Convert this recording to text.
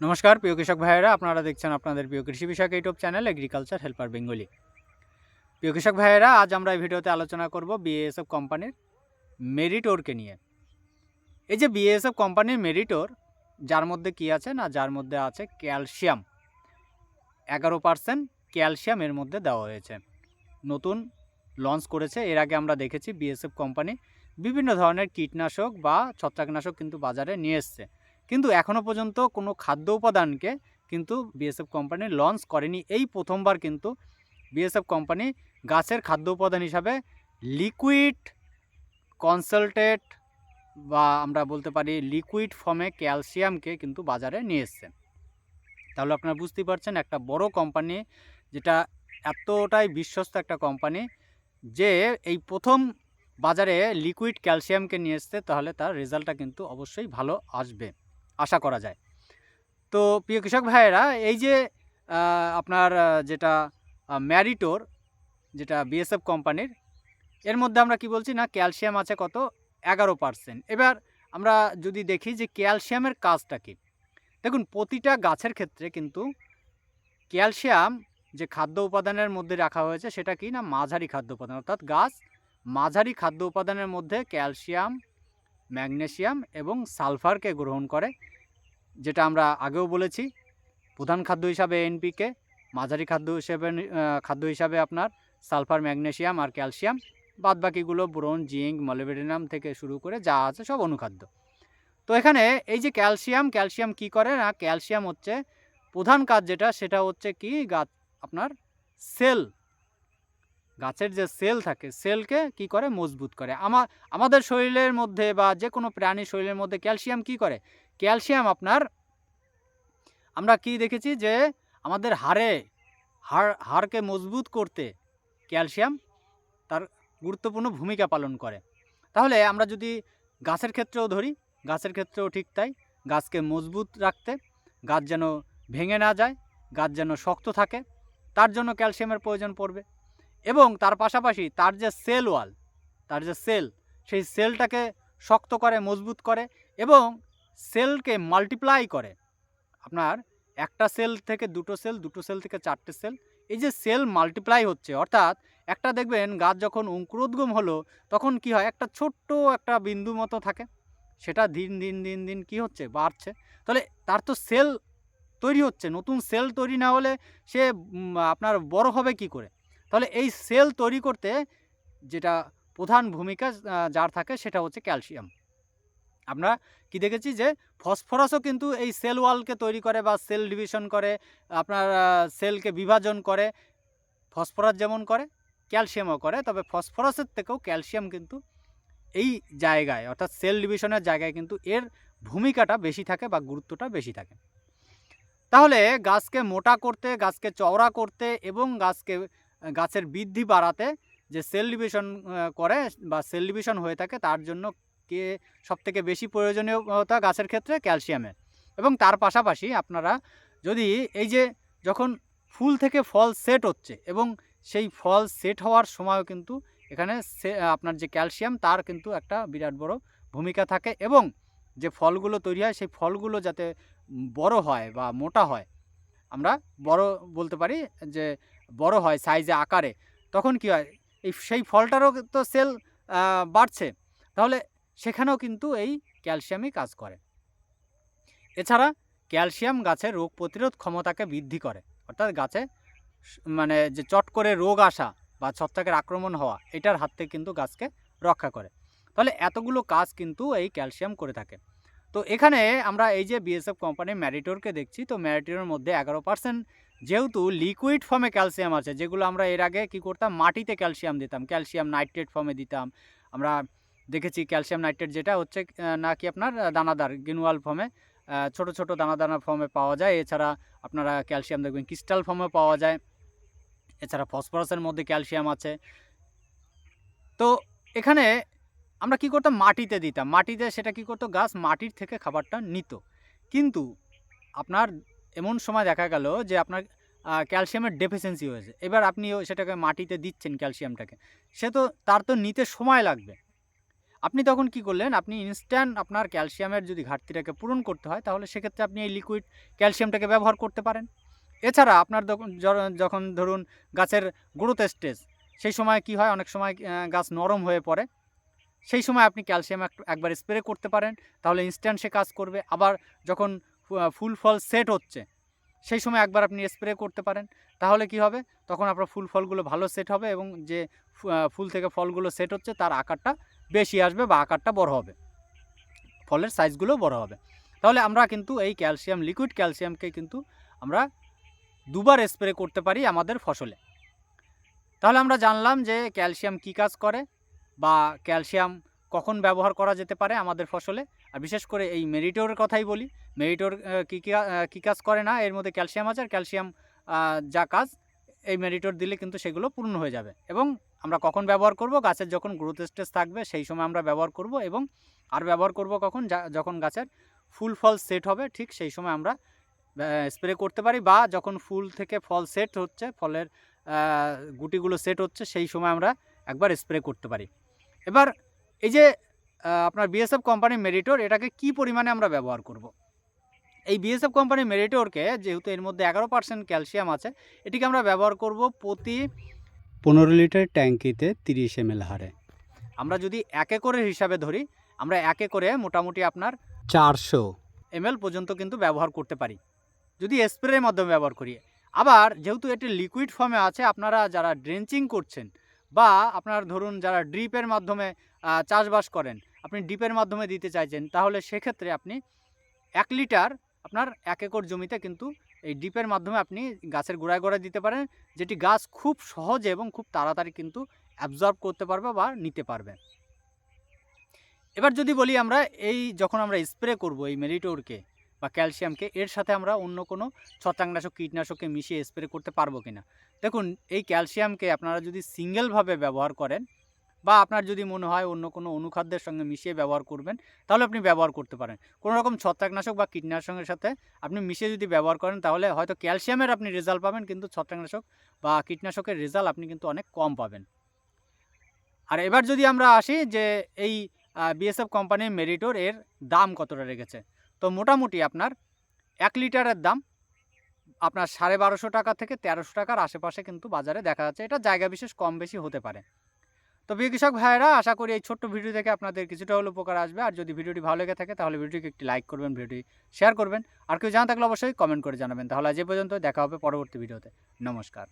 নমস্কার, প্রিয় কৃষক ভাইয়েরা, আপনারা দেখছেন আপনাদের প্রিয় কৃষি বিষয়ক YouTube channel agriculture helper Bengali প্রিয় কৃষক ভাইয়েরা, আজ আমরা এই ভিডিওতে আলোচনা করব বিএসএফ কোম্পানির মেরিটোরকে নিয়ে। এই যে বিএসএফ কোম্পানির মেরিটোর যার মধ্যে কি আছে না, যার মধ্যে আছে ক্যালসিয়াম এগারো পার্সেন্ট ক্যালসিয়াম এর মধ্যে দেওয়া হয়েছে। নতুন লঞ্চ করেছে, এর আগে আমরা দেখেছি বিএসএফ কোম্পানি বিভিন্ন ধরনের কীটনাশক বা ছত্রাকনাশক কিন্তু বাজারে নিয়ে এসছে। কিন্তু এখনও পর্যন্ত কোনো খাদ্য উপাদানকে কিন্তু বিএসএফ কোম্পানি লঞ্চ করেনি। এই প্রথমবার কিন্তু বিএসএফ কোম্পানি গাছের খাদ্য উপাদান হিসাবে লিকুইড কনসালটেট বা আমরা বলতে পারি লিকুইড ফর্মে ক্যালসিয়ামকে কিন্তু বাজারে নিয়ে এসছে। তাহলে আপনারা বুঝতেই পারছেন একটা বড় কোম্পানি যেটা এতটাই বিশ্বস্ত একটা কোম্পানি যে এই প্রথম বাজারে লিকুইড ক্যালসিয়ামকে নিয়ে এসছে, তাহলে তার রেজাল্টটা কিন্তু অবশ্যই ভালো আসবে। আশা করা যায়। তো প্রিয় কৃষক ভাইয়েরা, এই যে আপনার যেটা ম্যারিটোর, যেটা বিএসএফ কোম্পানির, এর মধ্যে আমরা কি বলছি না, ক্যালসিয়াম আছে কত? এগারো পার্সেন্ট। এবার আমরা যদি দেখি যে ক্যালসিয়ামের কাজটা কী। দেখুন, প্রতিটা গাছের ক্ষেত্রে কিন্তু ক্যালসিয়াম যে খাদ্য উপাদানের মধ্যে রাখা হয়েছে, সেটা কি না, মাঝারি খাদ্য উপাদান। অর্থাৎ গাছ মাঝারি খাদ্য উপাদানের মধ্যে ক্যালসিয়াম, ম্যাগনেসিয়াম এবং সালফারকে গ্রহণ করে। যেটা আমরা আগেও বলেছি, প্রধান খাদ্য হিসাবে এনপিকে, মাঝারি খাদ্য হিসেবে খাদ্য হিসাবে আপনার সালফার ম্যাগনেসিয়াম আর ক্যালসিয়াম, বাদবাকিগুলো ব্রোন, জিঙ্ক, মলিবেডিনাম থেকে শুরু করে যা আছে সব অনুখাদ্য। তো এখানে এই যে ক্যালসিয়াম ক্যালসিয়াম কি করে না, ক্যালসিয়াম হচ্ছে প্রধান কাজ যেটা, সেটা হচ্ছে কি গাছ আপনার সেল। গাছের যে সেল থাকে, সেলকে কি করে? মজবুত করে। আমার আমাদের শরীরের মধ্যে বা যে কোনো প্রাণীর শরীরের মধ্যে ক্যালসিয়াম কি করে? ক্যালসিয়াম আপনার, আমরা কি দেখেছি যে আমাদের হাড়ে, হাড়, হাড়কে মজবুত করতে ক্যালসিয়াম তার গুরুত্বপূর্ণ ভূমিকা পালন করে। তাহলে আমরা যদি গাছের ক্ষেত্রেও ধরি, গাছের ক্ষেত্রেও ঠিক তাই, গাছকে মজবুত রাখতে, গাছ যেন ভেঙে না যায়, গাছ যেন শক্ত থাকে, তার জন্য ক্যালসিয়ামের প্রয়োজন পড়বে। এবং তার পাশাপাশি তার যে সেল ওয়াল, তার যে সেল, সেই সেলটাকে শক্ত করে, মজবুত করে এবং সেলকে মাল্টিপ্লাই করে। আপনার একটা সেল থেকে দুটো সেল দুটো সেল থেকে চারটে সেল, এই যে সেল মাল্টিপ্লাই হচ্ছে, অর্থাৎ একটা দেখবেন গাছ যখন অঙ্কুরোদ্গম হলো, তখন কি হয়? একটা ছোট্ট একটা বিন্দু মতো থাকে। সেটা দিন দিন দিন দিন কি হচ্ছে? বাড়ছে। তাহলে তার তো সেল তৈরি হচ্ছে। নতুন সেল তৈরি না হলে সে আপনার বড় হবে কি করে? তাহলে এই সেল তৈরি করতে যেটা প্রধান ভূমিকা যার থাকে সেটা হচ্ছে ক্যালসিয়াম। আমরা কি দেখেছি যে ফসফরাসও কিন্তু এই সেল ওয়ালকে তৈরি করে বা সেল ডিভিশন করে, আপনার সেলকে বিভাজন করে, ফসফরাস যেমন করে, ক্যালসিয়ামও করে, তবে ফসফরাসের থেকেও ক্যালসিয়াম কিন্তু এই জায়গায়, অর্থাৎ সেল ডিভিশনের জায়গায় কিন্তু এর ভূমিকাটা বেশি থাকে বা গুরুত্বটা বেশি থাকে। তাহলে গাছকে মোটা করতে, গাছকে চওড়া করতে এবং গাছকে, গাছের বৃদ্ধি বাড়াতে যে সেল ডিভিশন করে বা সেল ডিভিশন হয়ে থাকে তার জন্য কে সবথেকে বেশি প্রয়োজনীয়তা গাছের ক্ষেত্রে? ক্যালসিয়ামের এবং তার পাশাপাশি আপনারা যদি এই যে যখন ফুল থেকে ফল সেট হচ্ছে এবং সেই ফল সেট হওয়ার সময়ও কিন্তু এখানে আপনার যে ক্যালসিয়াম তার কিন্তু একটা বিরাট বড় ভূমিকা থাকে এবং যে ফলগুলো তৈরি হয়, সেই ফলগুলো যাতে বড় হয় বা মোটা হয়, আমরা বড় বলতে পারি যে বড় হয় সাইজে আকারে, তখন কি হয়? এই সেই ফলটারও তো সেল বাড়ছে। তাহলে সেখানেও কিন্তু এই ক্যালসিয়ামই কাজ করে। এছাড়া ক্যালসিয়াম গাছের রোগ প্রতিরোধ ক্ষমতাকে বৃদ্ধি করে, অর্থাৎ গাছে মানে যে চট করে রোগ আসা বা ছত্রাকের আক্রমণ হওয়া, এটার হাত থেকে কিন্তু গাছকে রক্ষা করে। তাহলে এতগুলো কাজ কিন্তু এই ক্যালসিয়াম করে থাকে। তো এখানে আমরা এই যে বিএসএফ কোম্পানির ম্যারিটোরকে দেখছি, তো ম্যারিটোরের মধ্যে এগারো পার্সেন্ট যেহেতু লিকুইড ফর্মে ক্যালসিয়াম আছে, যেগুলো আমরা এর আগে কি করতাম? মাটিতে ক্যালসিয়াম দিতাম। ক্যালসিয়াম নাইট্রেট ফর্মে দিতাম। আমরা দেখেছি ক্যালসিয়াম নাইট্রেট যেটা হচ্ছে নাকি আপনার দানাদার, গিনুয়াল ফর্মে ছোট ছোট দানা ফর্মে পাওয়া যায়। এছাড়া আপনারা ক্যালসিয়াম দেখবেন, ক্রিস্টাল ফর্মে পাওয়া যায়। এছাড়া ফসফরাসের মধ্যে ক্যালসিয়াম আছে। তো এখানে আমরা কি করতাম? মাটিতে দিতাম। মাটিতে সেটা কি করতো? গাছ মাটির থেকে খাবারটা নিত। কিন্তু আপনার এমন সময় দেখা গেল যে আপনার ক্যালসিয়ামের ডেফিসিয়েন্সি হয়েছে। এবার আপনি সেটাকে মাটিতে দিচ্ছেন ক্যালসিয়ামটাকে। সে তো, তার তো নিতে সময় লাগবে। আপনি তখন কি করলেন? আপনি ইনস্ট্যান্ট আপনার ক্যালসিয়ামের যদি ঘাটতিটাকে পূরণ করতে হয়, তাহলে সেক্ষেত্রে আপনি এই লিকুইড ক্যালসিয়ামটাকে ব্যবহার করতে পারেন। এছাড়া আপনার যখন- ধরুন গাছের গ্রোথ স্টেজ সেই সময় কি হয়? অনেক সময় গাছ নরম হয়ে পড়ে। সেই সময় আপনি ক্যালসিয়াম এক- একবার স্প্রে করতে পারেন, তাহলে ইনস্ট্যান্ট সে কাজ করবে। আবার যখন ফুল ফল সেট হচ্ছে, সেই সময় একবার আপনি স্প্রে করতে পারেন। তাহলে কি হবে? তখন আপনার ফুল ফলগুলো ভালো সেট হবে এবং যে ফুল থেকে ফলগুলো সেট হচ্ছে, তার আকারটা বেশি আসবে বা আকারটা বড় হবে। ফলের সাইজগুলো বড় হবে। তাহলে আমরা কিন্তু এই ক্যালসিয়াম লিকুইড ক্যালসিয়ামকে কিন্তু আমরা দুবার স্প্রে করতে পারি আমাদের ফসলে। তাহলে আমরা জানলাম যে ক্যালসিয়াম কী কাজ করে বা ক্যালসিয়াম কখন ব্যবহার করা যেতে পারে আমাদের ফসলে। আর বিশেষ করে এই মেরিটোর কথাই বলি। মেরিটোর কী কী কাজ করে না? এর মধ্যে ক্যালসিয়াম আছে আর ক্যালসিয়াম যা কাজ এই মেরিটোর দিলে কিন্তু সেগুলো পূর্ণ হয়ে যাবে। এবং আমরা কখন ব্যবহার করব? গাছের যখন গ্রোথ স্টেজ থাকবে, সেই সময় আমরা ব্যবহার করব এবং আর ব্যবহার করব কখন? যখন গাছের ফুল, ফল সেট হবে, ঠিক সেই সময় আমরা স্প্রে করতে পারি বা যখন ফুল থেকে ফল সেট হচ্ছে, ফলের গুটিগুলো সেট হচ্ছে, সেই সময় আমরা একবার স্প্রে করতে পারি। এবার এই যে আপনার বিএসএফ কোম্পানির মেরিটোর এটাকে কি পরিমাণে আমরা ব্যবহার করব। এই বিএসএফ কোম্পানির মেরিটোরকে যেহেতু এর মধ্যে এগারো পার্সেন্ট ক্যালসিয়াম আছে, এটিকে আমরা ব্যবহার করব প্রতি পনেরো লিটার ট্যাঙ্কিতে তিরিশ এম হারে। আমরা যদি এক একরের হিসাবে ধরি, আমরা এক একরে মোটামুটি আপনার চারশো এমএল পর্যন্ত কিন্তু ব্যবহার করতে পারি। যদি স্প্রের মাধ্যমে ব্যবহার করি। আবার যেহেতু এটি লিকুইড ফর্মে আছে, আপনারা যারা ড্রেঞ্চিং করছেন বা আপনার ধরুন যারা ড্রিপের মাধ্যমে চাষবাস করেন, আপনি ড্রিপের মাধ্যমে দিতে চাইছেন, তাহলে সেক্ষেত্রে আপনি এক লিটার আপনার এক একর জমিতে কিন্তু এই ডিপের মাধ্যমে আপনি গাছের গোড়ায় গোড়ায় দিতে পারেন, যেটি গাছ খুব সহজে এবং খুব তাড়াতাড়ি কিন্তু অ্যাবজর্ব করতে পারবে বা নিতে পারবে। এবার যদি বলি আমরা এই যখন আমরা স্প্রে করব এই মেরিটোরকে বা ক্যালসিয়ামকে, এর সাথে আমরা অন্য কোনো ছত্রাকনাশক, কীটনাশককে মিশিয়ে স্প্রে করতে পারব কিনা? দেখুন, এই ক্যালসিয়ামকে আপনারা যদি সিঙ্গেলভাবে ব্যবহার করেন বা আপনার যদি মনে হয় অন্য কোনো অনুখাদ্যের সঙ্গে মিশিয়ে ব্যবহার করবেন, তাহলে আপনি ব্যবহার করতে পারেন। কোনো রকম ছত্রাকনাশক বা কীটনাশকের সাথে আপনি মিশিয়ে যদি ব্যবহার করেন, তাহলে হয়তো ক্যালসিয়ামের আপনি রেজাল্ট পাবেন, কিন্তু ছত্রাকনাশক বা কীটনাশকের রেজাল্ট আপনি কিন্তু অনেক কম পাবেন। আর এবার যদি আমরা আসি যে এই বিএসএফ কোম্পানির মেরিটোর এর দাম কতটা রেখেছে? তো মোটামুটি আপনার এক লিটারের দাম আপনার সাড়ে বারোশো টাকা থেকে তেরোশো টাকার আশেপাশে কিন্তু বাজারে দেখা যাচ্ছে। এটা জায়গা বিশেষ কম বেশি হতে পারে। তো প্রিয় কৃষক ভাইয়েরা, আশা করি এই ছোট্ট ভিডিও থেকে আপনাদের কিছুটা হলো উপকার আসবে। আর যদি ভিডিওটি ভালো লেগে থাকে, তাহলে ভিডিওটিকে একটি লাইক করবেন, ভিডিওটি শেয়ার করবেন। আর কেউ জানা থাকলে অবশ্যই কমেন্ট করে জানাবেন। তাহলে আজ পর্যন্ত দেখা হবে পরবর্তী ভিডিওতে। নমস্কার।